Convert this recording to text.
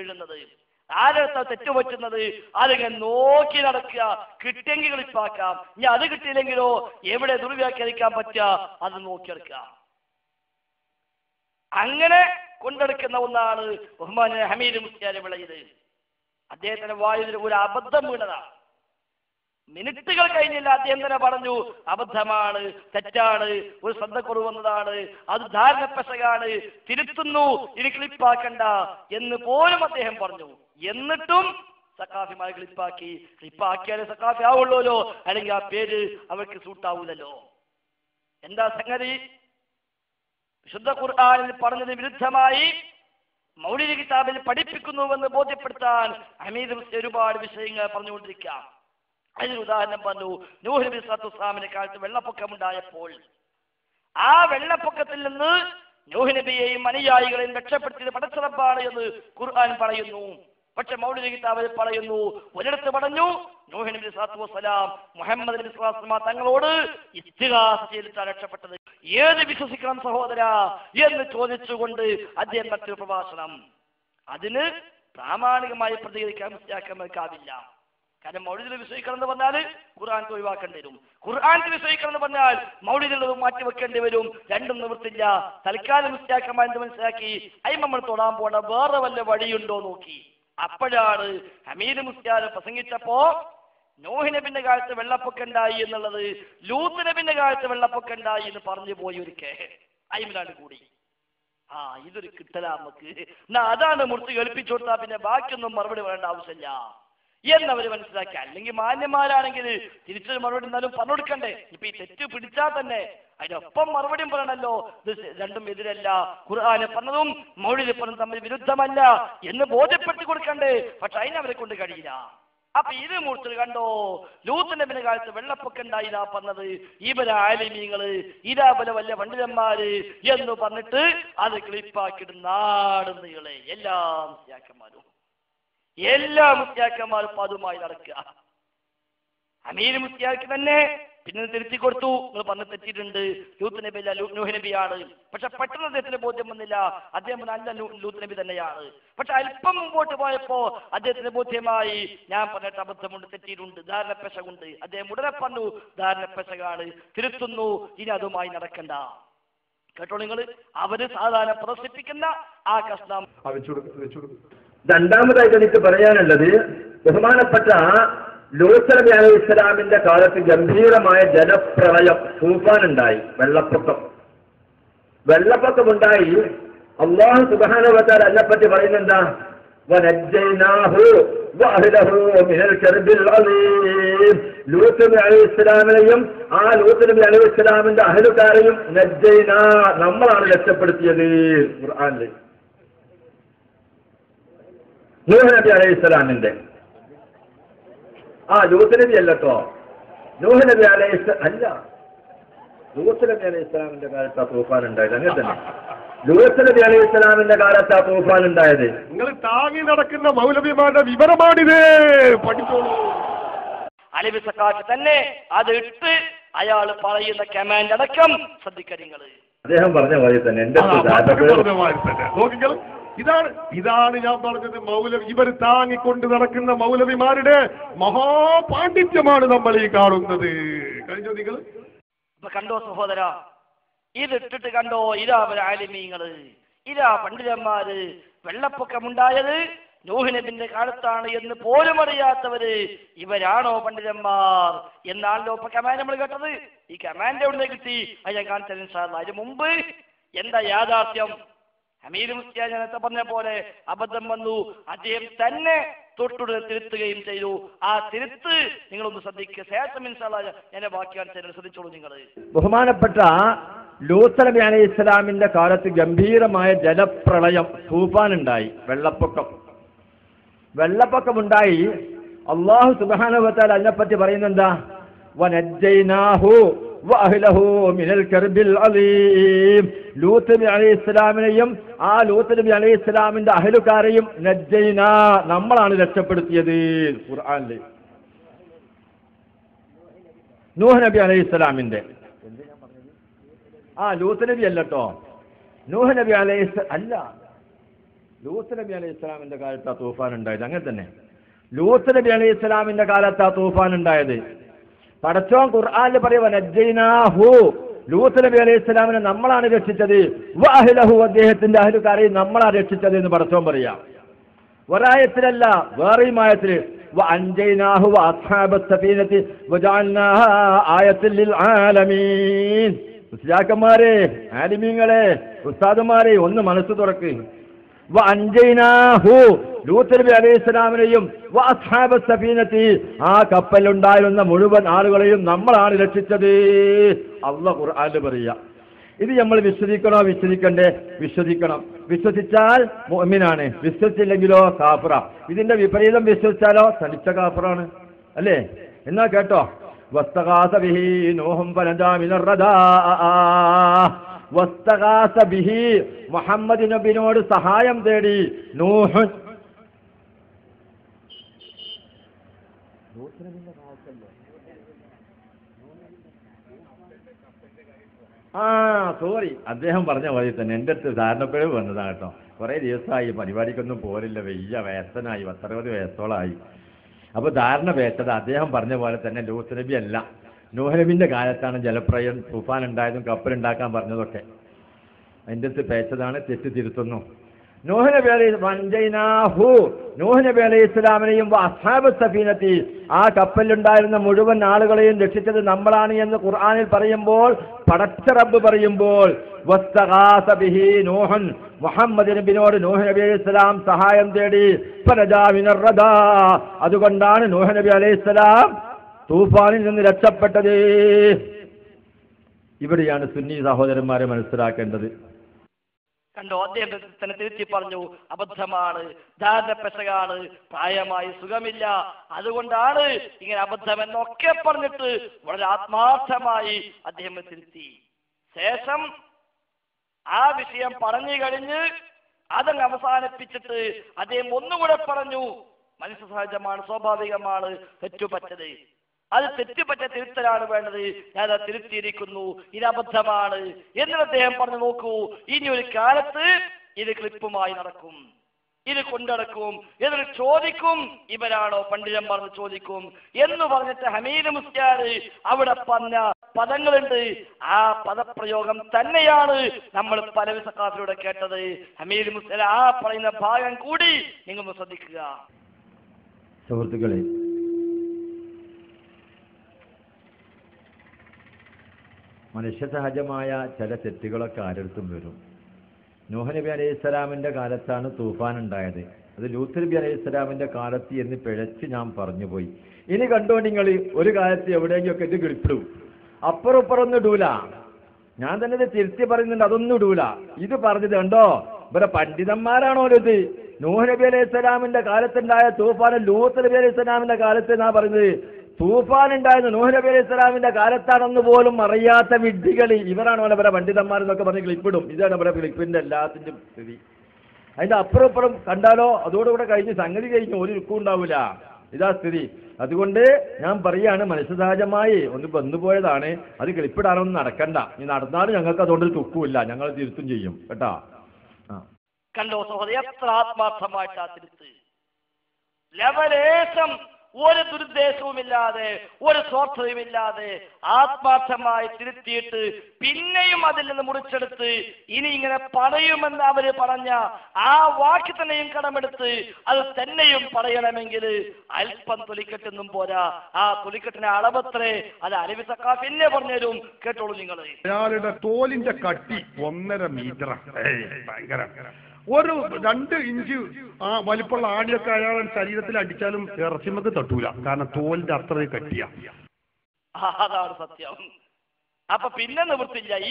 വീഴുന്നത്. ആരടുത്ത തെറ്റുപറ്റുന്നത് അതിങ്ങനെ നോക്കി നടക്കുക കിട്ടിയെങ്കിൽ കളിപ്പാക്കാം. ഇനി അത് കിട്ടിയില്ലെങ്കിലോ എവിടെ ദുർവ്യാഖ്യാനിക്കാൻ പറ്റുക? അത് നോക്കിയെടുക്കുക അങ്ങനെ കൊണ്ടെടുക്കുന്ന ഒന്നാണ് ബഹുമാന ഹമീദ് മുസ്ലിയാരെ വിളയത് അദ്ദേഹത്തിന്റെ വായുവിൽ ഒരു അബദ്ധം വീണതാണ്. മിനിറ്റുകൾ കഴിഞ്ഞില്ല അദ്ദേഹം തന്നെ പറഞ്ഞു? അബദ്ധമാണ് തെറ്റാണ് ഒരു ശ്രദ്ധക്കുറവ് വന്നതാണ് അത് ധാരണപ്പശകാണ് തിരുത്തുന്നു ഇനി ക്ലിപ്പാക്കണ്ട എന്ന് പോലും അദ്ദേഹം പറഞ്ഞു. എന്നിട്ടും സക്കാഫിമാരെ ക്ലിപ്പാക്കി. ക്ലിപ്പാക്കിയാലേ സക്കാഫി ആവുള്ളൂല്ലോ. അല്ലെങ്കിൽ ആ പേര് അവർക്ക് സൂട്ടാവൂലല്ലോ. എന്താ സംഗതി? വിശുദ്ധ ഖുർആാനിൽ പറഞ്ഞതിന് വിരുദ്ധമായി. മൗലിക കിതാബിൽ പഠിപ്പിക്കുന്നുവെന്ന് ബോധ്യപ്പെടുത്താൻ മുസ്ലിം ഒരുപാട് വിഷയങ്ങൾ പറഞ്ഞുകൊണ്ടിരിക്കാം. അതിന് ഉദാഹരണം പറഞ്ഞു നൂഹ് നബി കാലത്ത് വെള്ളപ്പൊക്കമുണ്ടായപ്പോൾ ആ വെള്ളപ്പൊക്കത്തിൽ നിന്ന് നൂഹ് നബിയെയും അനുയായികളെയും രക്ഷപ്പെടുത്തിയത് പടച്ചറപ്പാണ് എന്ന് ഖുർആൻ പറയുന്നു. പക്ഷെ മൗലിക കിതാബിൽ പറയുന്നു ഒരിടത്ത് പറഞ്ഞു നൂഹ് നബി സ്വലാത്തു വസ്സലാം മുഹമ്മദ് നബി തങ്ങളോട് ഇത്തിഹാസ ചെയ്തിട്ടാണ് രക്ഷപ്പെട്ടത്. ഏത് വിശ്വസിക്കണം സഹോദര എന്ന് ചോദിച്ചുകൊണ്ട് അദ്ദേഹം നടത്തിയ പ്രഭാഷണം. അതിന് പ്രാമാണികമായി പ്രതികരിക്കാൻ മനസ്സിലാക്കാൻ മനസ്സിലാക്കാനാവില്ല കാരണം മൗലിദിൽ വിശ്വസിക്കണം എന്ന് പറഞ്ഞാൽ ഖുർആൻ ഒഴിവാക്കേണ്ടി വരും. ഖുർആൻ വിശ്വസിക്കണം എന്ന് പറഞ്ഞാൽ മൗലിദുള്ളത് മാറ്റി വെക്കേണ്ടി വരും. രണ്ടും നിവൃത്തില്ല. തൽക്കാലം എന്ത് മനസ്സിലാക്കി. അയി നമ്മൾ തൊടാൻ പോണ വേറെ വല്ല വഴിയുണ്ടോ നോക്കി. അപ്പോഴാണ് ഹമീദ് മുസ്ലിയാർ പ്രസംഗിച്ചപ്പോ നോഹി നബിന്റെ കാലത്ത് വെള്ളപ്പൊക്കം ഉണ്ടായി എന്നുള്ളത് ലൂത്ത് നബിന്റെ കാലത്ത് വെള്ളപ്പൊക്കം ഉണ്ടായി എന്ന് പറഞ്ഞു പോയി ഒരിക്കൽ കേമിലാണ് കൂടി. ആ ഇതൊരു കിട്ടലാ നമുക്ക്. എന്നാ അതാണ് മുറിച്ച് കേൾപ്പിച്ചു കൊടുത്താൽ പിന്നെ ബാക്കിയൊന്നും മറുപടി വേണ്ട ആവശ്യമില്ല. എന്നവര് മനസ്സിലാക്കി. അല്ലെങ്കിൽ മാന്യന്മാരാണെങ്കിൽ തിരിച്ചൊരു മറുപടി എന്നാലും പറഞ്ഞു കൊടുക്കണ്ടേ ഇപ്പൊ ഈ തെറ്റ് പിടിച്ചാൽ തന്നെ അതിനൊപ്പം മറുപടിയും പറയണല്ലോ. രണ്ടും എതിരല്ല. ഖുർആാനെ പറഞ്ഞതും മൗലിനെ പറഞ്ഞതും തമ്മിൽ വിരുദ്ധമല്ല എന്ന് ബോധ്യപ്പെടുത്തി കൊടുക്കണ്ടേ. പക്ഷെ അതിനവരെ കൊണ്ട് കഴിയില്ല. അപ്പൊ ഇത് മൂർത്തിൽ കണ്ടോ? ലൂത്തിന്റെ പിന്നെ കാലത്ത് വെള്ളപ്പൊക്കം ഉണ്ടായിതാ പറഞ്ഞത്. ഇവരെ ആലിമീങ്ങൾ ഇതാ പോലെ വല്ല പണ്ഡിതന്മാര് എന്ന് പറഞ്ഞിട്ട് അത് ക്ലിപ്പാക്കിയിട്ട് നാടുന്നുകളെ എല്ലാം മുസ്യാക്കന്മാരും എല്ലാ മുത്യാക്കന്മാരും അതുമായി നടക്കുക. അമീർ മുസ്യാക്ക് തന്നെ പിന്നെ തിരുത്തി കൊടുത്തു. നിങ്ങൾ പറഞ്ഞ് തെറ്റിയിട്ടുണ്ട്. ലൂത്ത് നബി അല്ല നൂഹ് നബിയാണ്. പക്ഷെ പെട്ടെന്ന് അദ്ദേഹത്തിന് ബോധ്യം വന്നില്ല. അദ്ദേഹം നല്ല ലൂത്ത് നബി തന്നെയാണ്. പക്ഷെ അല്പം മുമ്പോട്ട് പോയപ്പോ അദ്ദേഹത്തിന് ബോധ്യമായി ഞാൻ പറഞ്ഞിട്ട് അബദ്ധമുണ്ട് തെറ്റിയിട്ടുണ്ട് ധാരണപ്പെശകുണ്ട്. അദ്ദേഹം ഉടനെ പറഞ്ഞു ധാരണപ്പെശകാണ്. തിരുത്തുന്നു. ഇനി അതുമായി നടക്കണ്ട. കേട്ടോ നിങ്ങൾ അവർ സാധാരണ പ്രദർശിപ്പിക്കുന്ന ആ കഷ്ണം. രണ്ടാമതായിട്ട് എനിക്ക് പറയാനുള്ളത് ബഹുമാനപ്പെട്ട ലൂത്ത് നബി അലൈഹി ഇസ്ലാമിന്റെ കാലത്ത് ഗംഭീരമായ ജലപ്രളയം സൂഫാൻ ഉണ്ടായി വെള്ളപ്പൊക്കം. വെള്ളപ്പൊക്കം വെള്ളപ്പൊക്കമുണ്ടായി അള്ളാഹു സുബാനുവത്താൽ അതിനെപ്പറ്റി നബി അലൈഹി ഇസ്ലാമിനെയും ആ ലൂത്ത് അലൈഹി ഇസ്ലാമിന്റെ അഹലുകാരെയും നമ്മളാണ് രക്ഷപ്പെടുത്തിയത്. ഖുർആനിൽ നൂഹ് നബി അലൈഹി ഇസ്ലാമിന്റെ ആ ലൂത്ത് നബി അല്ലട്ടോ. നൂഹ് നബി അലൈഹി അല്ല. ലൂത്ത് നബി അലൈഹി ഇസ്ലാമിന്റെ കാലത്ത് ആ തൂഫാൻ ഉണ്ടായത്. അങ്ങനെ തന്നെ. ലൂത്ത് നബി അലൈഹി ഇസ്ലാമിന്റെ കാലത്ത് ആ തൂഫാൻ ഉണ്ടായത്. നിങ്ങൾ താങ്ങി നടക്കുന്ന മൗലവിമാരുടെ വിവരമാണിത്. പഠിച്ചോളൂ. അലവി സക്കാറ്റ് തന്നെ അത് ഇട്ട് അയാൾ പറയുന്ന കമാൻഡ് അടക്കം ശ്രദ്ധിക്കുക നിങ്ങൾ. അദ്ദേഹം പറഞ്ഞ പോലെ തന്നെ എന്റെ ഇതാണ് ഇതാണ് ഞാൻ പറഞ്ഞത് മൗലവി. ഇവർ താങ്ങിക്കൊണ്ട് നടക്കുന്ന മൗലവിമാരുടെ മഹാപാണ്ഡിത്യമാണ് നമ്മൾ ഈ കാണുന്നത്. കഴിഞ്ഞോ നിങ്ങൾ? കണ്ടോ സഹോദര ഇതിട്ടിട്ട് കണ്ടോ? ഇതാ ആലിമീങ്ങൾ ഇതാ പണ്ഡിതന്മാര്. വെള്ളപ്പൊക്കമുണ്ടായത് നൂഹ് നബിന്റെ കാലത്താണ് എന്ന് പോലും അറിയാത്തവര് ഇവരാണോ പണ്ഡിതന്മാർ എന്നാണല്ലോ ഇപ്പൊ കമാൻഡ് നമ്മൾ കേട്ടത്. ഈ കമാൻഡ് എവിടെ കിട്ടി? അത് ഞാൻ കാണിച്ചു അതിന് മുമ്പ്. എന്താ യാഥാർത്ഥ്യം? ഹമീദ് മുസ്ലിയാ നേരത്തെ പറഞ്ഞ പോലെ അബദ്ധം വന്നു. അദ്ദേഹം തന്നെ തൊട്ടുടനെ തിരുത്തുകയും ചെയ്തു. ആ തിരുത്ത് നിങ്ങളൊന്ന് ശ്രദ്ധിക്കുക ശേഷം ഞാൻ ബാക്കി കാണിച്ചു ശ്രദ്ധിച്ചോളൂ നിങ്ങൾ ബഹുമാനപ്പെട്ട ലൂത്ത് നബി അലൈഹി ഇസ്ലാമിന്റെ കാലത്ത് ഗംഭീരമായ ജലപ്രളയം തൂഫാൻ ഉണ്ടായി വെള്ളപ്പൊക്കം. വെള്ളപ്പൊക്കമുണ്ടായി. അള്ളാഹു സുബാനുഭവത്താൽ അതിനെപ്പറ്റി പറയുന്നെന്താ? വനജ്ജൈനാഹു. ലൂത്ത് നബി അലൈഹി ഇസ്ലാമിനെയും ആ ലൂത്ത് നബി അലൈഹി ഇസ്ലാമിന്റെ അഹലുകാരെയും നമ്മളാണ് രക്ഷപ്പെടുത്തിയത് ഖുർആനിൽ നൂഹ് നബി അലൈഹി ഇസ്ലാമിന്റെ ആ ലൂത്ത് അല്ലട്ടോ. നൂഹ് നബി അലൈഹി അല്ല. ലൂത്ത് നബി അലൈഹി ഇസ്ലാമിന്റെ കാലത്ത് ആ തൂഫാൻ ഉണ്ടായത്. അങ്ങനെ തന്നെ. ലൂത്ത് നബി അലൈഹി ഇസ്ലാമിന്റെ കാലത്ത് ആ തൂഫാൻ ഉണ്ടായത്. പടച്ചോൻ ഖുർആാനിൽ പറയുവനജൈനാഹു ലൂത്ത് നബി അലൈഹി ഇസ്ലാമിനെ നമ്മളാണ് രക്ഷിച്ചത്. വാഹിലഹു അദ്ദേഹത്തിന്റെ അഹലുകാരെയും നമ്മളാണ് രക്ഷിച്ചത് എന്ന് പടച്ചോൻ പറയാം. ഒരായത്തിലല്ല വേറെയും ആയത്തിൽ അഞ്ചൈനാഹു ആയത്തിൽ ആലമീൻ. മുസ്ലാക്കന്മാരെ ആലിമീങ്ങളെ ഉസ്താദന്മാരെ ഒന്ന് മനസ്സ് തുറക്ക്. അഞ്ചൈനാഹു ലൂത്ത് നബി അലൈഹി സഫീനത്തി ആ കപ്പലുണ്ടായിരുന്ന മുഴുവൻ ആളുകളെയും നമ്മളാണ് രക്ഷിച്ചത്. അള്ള ഖുർആനിൽ പറയുക. ഇത് നമ്മൾ വിശ്വസിക്കണോ? വിശ്വസിക്കണ്ടേ? വിശ്വസിക്കണം. വിശ്വസിച്ചാൽ മുഅ്മിനാണ്. വിശ്വസിച്ചില്ലെങ്കിലോ കാഫറ. ഇതിന്റെ വിപരീതം വിശ്വസിച്ചാലോ തനിച്ച കാഫറാണ്. അല്ലേ? എന്നാ കേട്ടോ? വസ്തകാസ ബിഹി വസ്തകാസ ബിഹി മുഹമ്മദ് നബിനോട് സഹായം തേടി നൂഹ് ആ സോറി അദ്ദേഹം പറഞ്ഞ പോലെ തന്നെ. എന്റെ അടുത്ത് ധാരണപ്പിഴവ് വന്നതാണ് കേട്ടോ. കുറേ ദിവസമായി പരിപാടിക്കൊന്നും പോരില്ല വെയ്യ വയസ്സനായി പത്തറുപത് വയസ്സോളായി. അപ്പോൾ ധാരണ പേച്ചത് അദ്ദേഹം പറഞ്ഞ പോലെ തന്നെ ലൂസ്നബി നബി അല്ല. നൂഹനബിന്റെ കാലത്താണ് ജലപ്രയം തുഫാൻ ഉണ്ടായതും കപ്പലുണ്ടാക്കാൻ പറഞ്ഞതൊക്കെ. അതിന്റെ അടുത്ത് പേച്ചതാണ് തെറ്റ് തിരുത്തുന്നു. നൂഹനബി അലൈഹി ഇസ്ലാമിനെയും സഫീനത്തി. ആ കപ്പലിലുണ്ടായിരുന്ന മുഴുവൻ ആളുകളെയും രക്ഷിച്ചത് നമ്മളാണ് എന്ന് ഖുർആാനിൽ പറയുമ്പോൾ പടച്ച റബ്ബ് പറയുമ്പോൾ നൂഹൻ. മുഹമ്മദ് നബിനോട് നൂഹ് നബി അലൈഹി സഹായം തേടി. അതുകൊണ്ടാണ് നൂഹ് നബി അലൈഹി ഇസ്ലാം തൂഫാനിൽ നിന്ന് രക്ഷപ്പെട്ടത്. ഇവിടെയാണ് സുന്നി സഹോദരന്മാരെ മനസ്സിലാക്കേണ്ടത്. കണ്ടോ അദ്ദേഹം തന്നെ തിരുത്തി പറഞ്ഞു അബദ്ധമാണ് ധാരണ പെശകാണ് പ്രായമായി സുഖമില്ല. അതുകൊണ്ടാണ് ഇങ്ങനെ അബദ്ധം എന്നൊക്കെ പറഞ്ഞിട്ട് വളരെ ആത്മാർത്ഥമായി അദ്ദേഹം തിരുത്തി. ശേഷം ആ വിഷയം പറഞ്ഞു കഴിഞ്ഞ് അതങ്ങ് അവസാനിപ്പിച്ചിട്ട് അദ്ദേഹം ഒന്നുകൂടെ പറഞ്ഞു മനുഷ്യ സഹജമാണ് സ്വാഭാവികമാണ് തെറ്റുപറ്റത് അത് തെറ്റുപറ്റ തിരുത്തലാണ് വേണ്ടത്. ഞാൻ അത് തിരുത്തിയിരിക്കുന്നു. ഇത് അബദ്ധമാണ് എന്ന് അദ്ദേഹം പറഞ്ഞു നോക്കൂ ഇനി ഒരു കാലത്ത് ഇത് ക്ലിപ്പുമായി നടക്കും. ഇത് കൊണ്ടടക്കും. എന്നിട്ട് ചോദിക്കും ഇവരാണോ പണ്ഡിതൻ പറഞ്ഞ് ചോദിക്കും. എന്ന് പറഞ്ഞിട്ട് ഹമീദ് മുസ്ത്യാർ അവിടെ പറഞ്ഞ പദങ്ങളുണ്ട്. ആ പദപ്രയോഗം തന്നെയാണ് നമ്മൾ പല വിസക്കാത്തിലൂടെ കേട്ടത്. ഹമീദ് മുസ്ത്യാർ ആ പറയുന്ന ഭാഗം കൂടി നിങ്ങൾ ശ്രദ്ധിക്കുക. സുഹൃത്തുക്കളെ മനുഷ്യസഹജമായ ചില തെറ്റുകളൊക്കെ ആരെടുത്തും വരും. നൂഹ് നബി അലൈഹി കാലത്താണ് തൂഫാൻ ഉണ്ടായത്. അത് ലൂത്ത് നബി അലൈഹി സ്വലാമിന്റെ കാലത്ത് എന്ന് പിഴച്ച് ഞാൻ പറഞ്ഞുപോയി. ഇനി കണ്ടോ നിങ്ങൾ ഒരു കാലത്ത് എവിടെയെങ്കിലൊക്കെ ഇത് കിളിപ്പിടും അപ്പുറം ഇടൂല. ഞാൻ തന്നെ ഇത് തിരുത്തി പറയുന്നുണ്ട് അതൊന്നും ഇടൂല. ഇത് പറഞ്ഞത് കണ്ടോ? ഇവരെ പണ്ഡിതന്മാരാണോ ഇത്? നൂഹ് നബി അലൈഹി സ്വലാമിന്റെ കാലത്തുണ്ടായ തൂഫാൻ ലൂത്ത് നബി അലൈഹി സ്വലാമിന്റെ കാലത്ത് എന്നാ പറയുന്നത്? തൂഫാൻ ഉണ്ടായത് നൂഹ് നബി അലൈഹി സ്വലാമിന്റെ കാലത്താണെന്ന് പോലും അറിയാത്ത വിഡ്ഢികൾ ഇവരാണ് അവനെ പണ്ഡിതന്മാർ എന്നൊക്കെ പറഞ്ഞ് ക്ലിപ്പിടും. ഇതാണ് ഇവിടെ ക്ലിപ്പിന്റെ എല്ലാത്തിന്റെയും സ്ഥിതി. അതിന്റെ അപ്പുറം ഇപ്പുറം കണ്ടാലോ? അതോടുകൂടെ കഴിഞ്ഞ് സംഗതി കഴിഞ്ഞ് ഒരു ഉക്കും ഉണ്ടാവില്ല ഇതാ സ്ഥിതി. അതുകൊണ്ട് ഞാൻ പറയാണ് മനുഷ്യസഹജമായി ഒന്ന് വന്നുപോയതാണ് അത് ക്ലിപ്പിടാനൊന്നും നടക്കണ്ട. ഇനി നടന്നാലും ഞങ്ങൾക്ക് അതുകൊണ്ട് തുക്കുമില്ല. ഞങ്ങൾ തിരുത്തും ചെയ്യും. കേട്ടാ? കണ്ടോ സഹോദരി? എത്ര ആത്മാർത്ഥമായിട്ടാ തിരുത്ത്. ലവലേശം ഒരു ദുരുദ്ദേശവുമില്ലാതെ ഒരു സ്വാർത്ഥതയുമില്ലാതെ ആത്മാർത്ഥമായി തിരുത്തിയിട്ട് പിന്നെയും അതിൽ നിന്ന് മുറിച്ചെടുത്ത് ഇനി ഇങ്ങനെ പറയുമെന്ന് അവർ പറഞ്ഞ ആ വാക്ക് തന്നെയും കടമെടുത്ത് അത് തന്നെയും പറയണമെങ്കിൽ അല്പം തൊലിക്കെട്ടൊന്നും പോരാ. ആ തൊലിക്കെട്ടിന്റെ അളവത്രേ അത് അലവി സക്കാഫ് എന്നെ പറഞ്ഞുതരും. കേട്ടോളൂ നിങ്ങൾ ഒരാളുടെ തോലിന്റെ കട്ടി ഒന്നര മീറ്റർ ഭയങ്കര. ഒരു രണ്ട് ഇഞ്ച് ആ വലിപ്പുള്ള ആടിയൊക്കെ അയാളെ ശരീരത്തിൽ അടിച്ചാലും ഇറച്ചിമക്ക് തട്ടൂല. കാരണം തോലിന്റെ അത്രയും കട്ടിയാ. അതാണ് സത്യം. അപ്പൊ പിന്നെ നിവൃത്തില്ല ഈ